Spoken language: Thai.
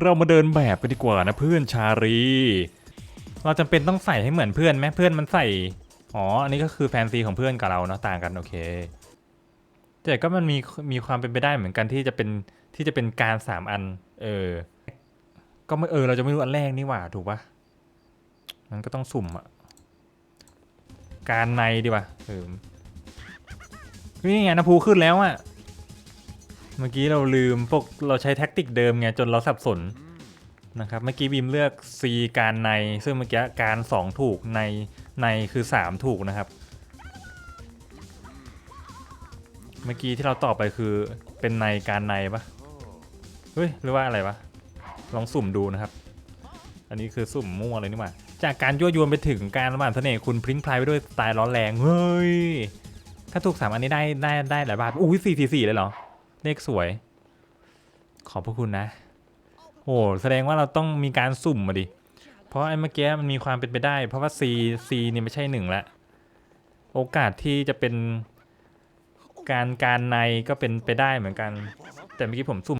เรามาเดินแบบกันดีกว่านะเพื่อนชารี เราจำเป็นต้องใส่ให้เหมือนเพื่อนไหมเพื่อนมันใส่ อ๋อ อันนี้ก็คือแฟนซีของเพื่อนกับเราเนาะต่างกันโอเค แต่ก็มันมีมีความเป็นไปได้เหมือนกันที่จะเป็นที่จะเป็นการสามอัน เออ ก็ไม่เออเราจะไม่รู้อันแรกนี่หว่าถูกปะมันก็ต้องสุ่มอะการในดีกว่าเออนี่ไงนะภูขึ้นแล้วอะ เมื่อกี้เราลืมพวกเราใช้แท็กติกเดิมไงจนเราสับสนนะครับเมื่อกี้บีมเลือก C การใน ซึ่งเมื่อกี้การ 2 ถูกในในคือ 3 ถูกนะครับ เมื่อกี้ที่เราตอบไปคือเป็นในการในปะเฮ้ยหรือว่าอะไรวะลองสุ่มดูนะครับ อันนี้คือสุ่มมั่วเลยนี่หว่าจากการยั่วยวนไปถึงการระบาดเสน่ห์คุณพริ้งพลายไปด้วยสไตล์ร้อนแรงเฮ้ยถ้าถูกสามอันนี้ได้ได้ได้หลายบาทอุ้ยสี่สี่สี่เลยเหรอ เลขสวย ขอบพระคุณนะ โอ้แสดงว่าเราต้องมีการสุ่มมาดิ เพราะไอ้เมื่อกี้มันมีความเป็นไปได้ เพราะว่า C C นี่ไม่ใช่หนึ่งละโอกาสที่จะเป็นการการในก็เป็นไปได้เหมือนกัน แต่เมื่อกี้ผมสุ่ม